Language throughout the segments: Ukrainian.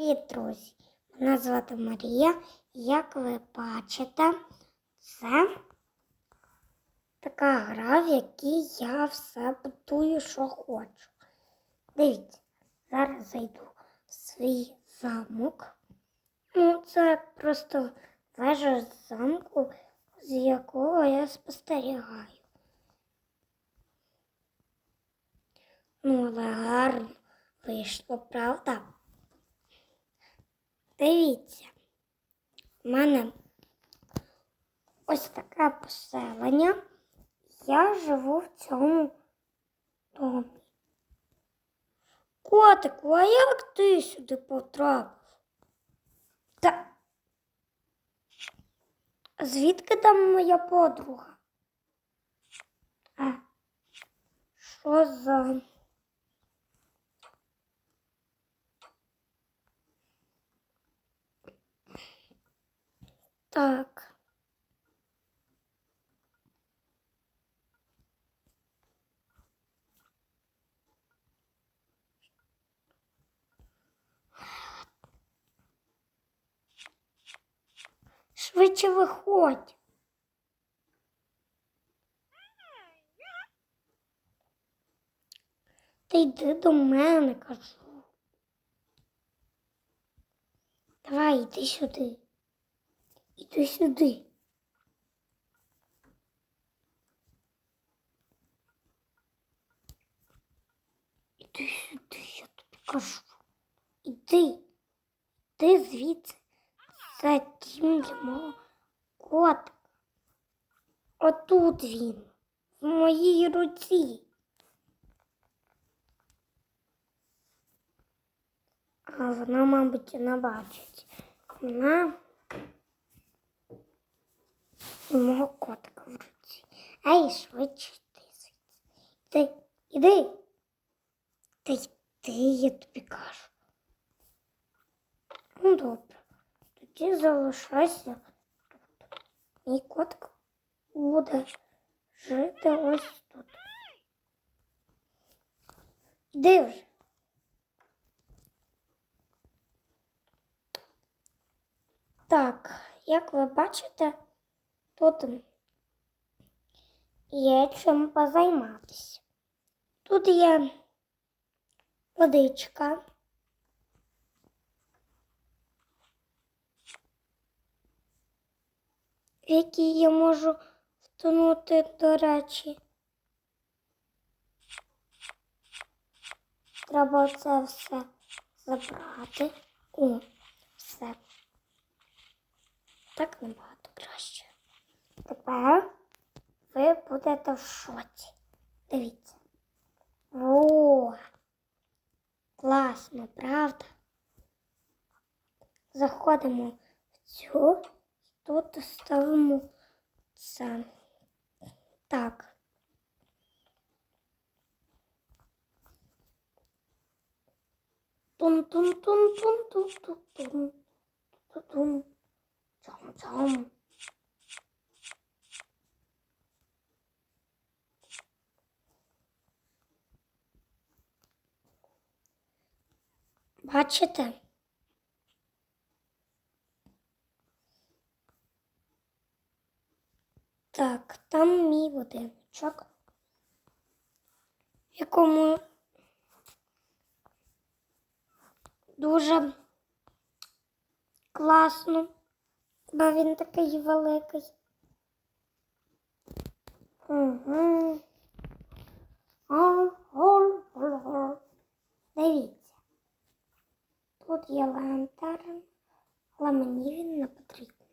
Привіт, друзі! Мене звати Марія. Як ви бачите, це така гра, в якій я все будую, що хочу. Дивіться, зараз зайду в свій замок. Ну, це просто вежа з замку, з якого я спостерігаю. Ну, але гарно вийшло, правда? Дивіться, в мене ось таке поселення. Я живу в цьому домі. Котику, а як ти сюди потрапив? Та звідки там моя подруга? А, що за... Так. Швидше виходь. Ти йди до мене, кажу. Давай, йди сюди. Іди сюди. Іди сюди, я тобі кажу. Іди. Іди звідси. Дім для мого котика. Отут він. В моїй руці. А вона, мабуть, не бачить. Вона і мого котика в руці. Ей, швидше звідси. Іди, іди. Та йди, я тобі кажу. Ну, добре. Тоді залишайся тут. Мій котик буде жити ось тут. Іди вже. Так, як ви бачите, тут є чим позайматися. Тут є водичка. в якій я можу втонути, до речі. Треба це все забрати. О, все. Так набагато краще. Тепер ви будете в шоці. Дивіться. О, класно, правда? Заходимо в цю, і тут ставимо це. Так. Тун-тун-тун-тун-тун-тун-тун. Тун-тун. Цам-цам. Бачите? Так, там мій будиночок, якому дуже класно, бо він такий великий. Угу. Дивіться. Тут є лантерн, але мені він не потрібен.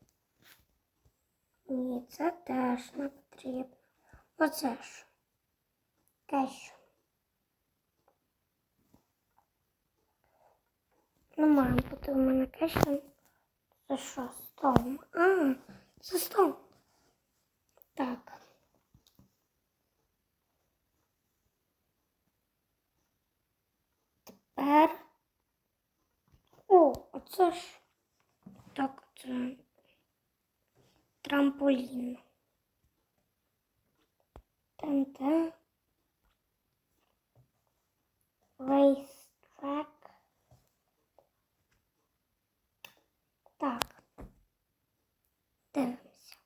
Ні, це теж не потрібно. Оце ж. Кещо. Не має бути у мене кещо. Це що, стол? А, це стол. Так. Тепер. О, оце ж так це трамполін. ТНТ. Рейстрек. Так. Дивимося.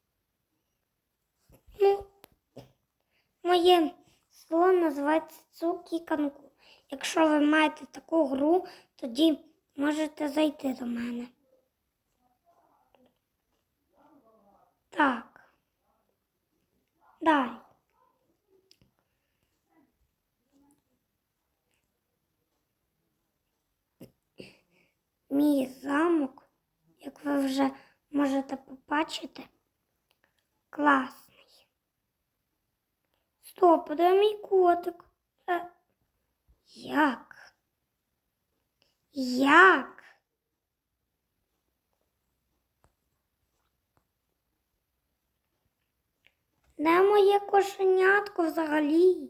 Ну, моє слово називається Цукіканку. Якщо ви маєте таку гру, тоді можете зайти до мене. Так. Далі. Мій замок, як ви вже можете побачити, класний. Стоп, де мій котик? Е, як? Як? Де моє кошенятко взагалі?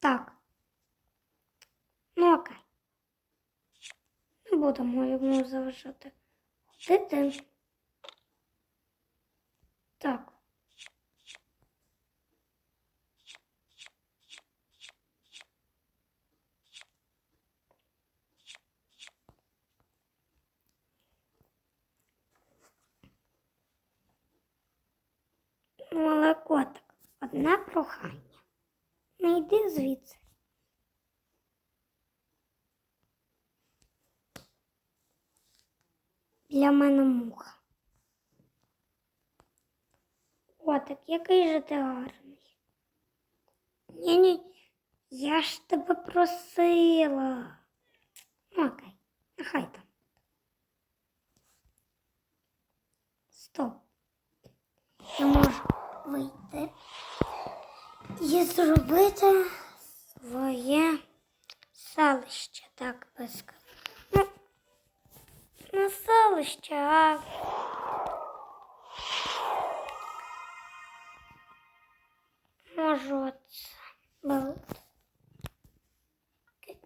Так. Ну окей. Не будемо йому заважати. Ходити. Так. Ну, але одне прохання. Не йди звідси. Для мене муха. Котик, який же ти гарний. Ні-ні, я ж тебе просила. Ну, Окей, нехай там. Стоп. Я можу вийти і зробити своє селище, так би сказати. Ну, не селище, а можу оце build.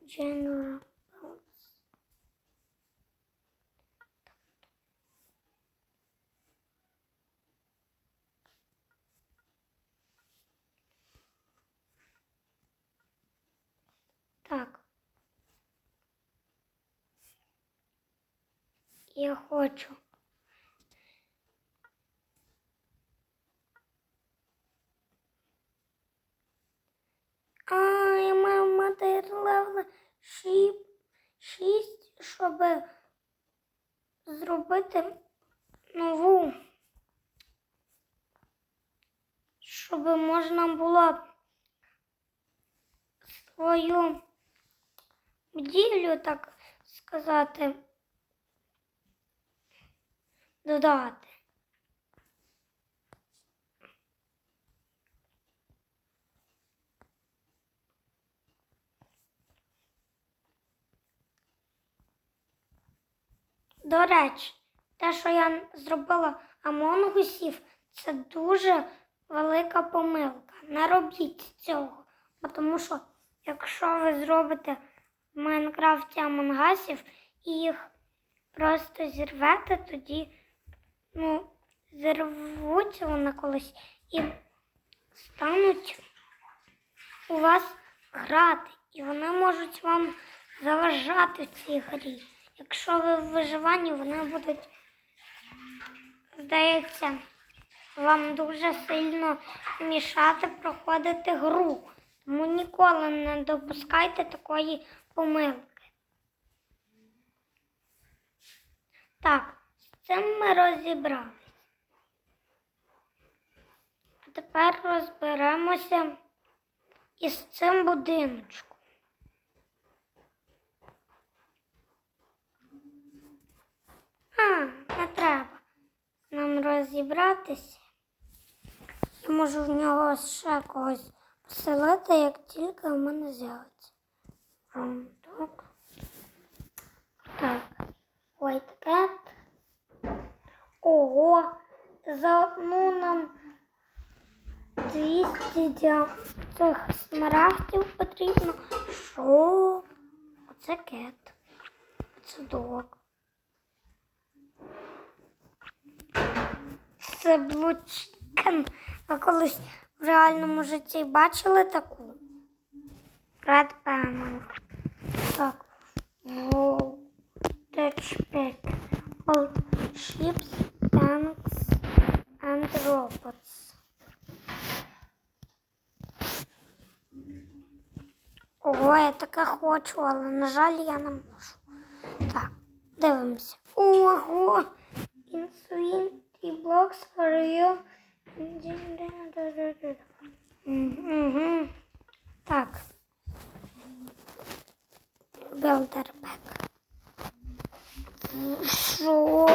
General builds. Так. Хочу. А, я маю мати 6, щоб зробити нову. Щоб можна було свою будівлю, так сказати, додати. До речі, те, що я зробила амонгусів, це дуже велика помилка. Не робіть цього. Тому що якщо ви зробите в Майнкрафті амонгасів і їх просто зірвете, тоді ну, зірвуться вони колись і стануть у вас грати. І вони можуть вам заважати в цій грі. Якщо ви в виживанні, вони будуть, здається, вам дуже сильно мішати проходити гру. Тому ніколи не допускайте такої помилки. Так, цим ми розібрались. А тепер розберемося із цим будиночком. А, не треба нам розібратися. Я можу в нього ще когось поселити, як тільки в мене з'явиться. Так. Так. White cat. За одну нам 200 дя- цих смарагдів потрібно. Що? Оце кет. Це дог. Це блучкен. Ви колись в реальному житті бачили таку? Фред Пеннинг. Так. Voltage Old ships, tanks and robots. Ого, я таке хочу, але, на жаль, я не можу. Так, дивимося. Ого! Infinity blocks for you. Угу. Так. Pack. Що?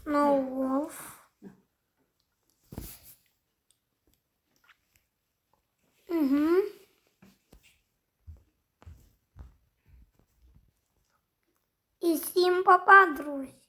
Snow Wolf. Угу. І всім папа, друзі.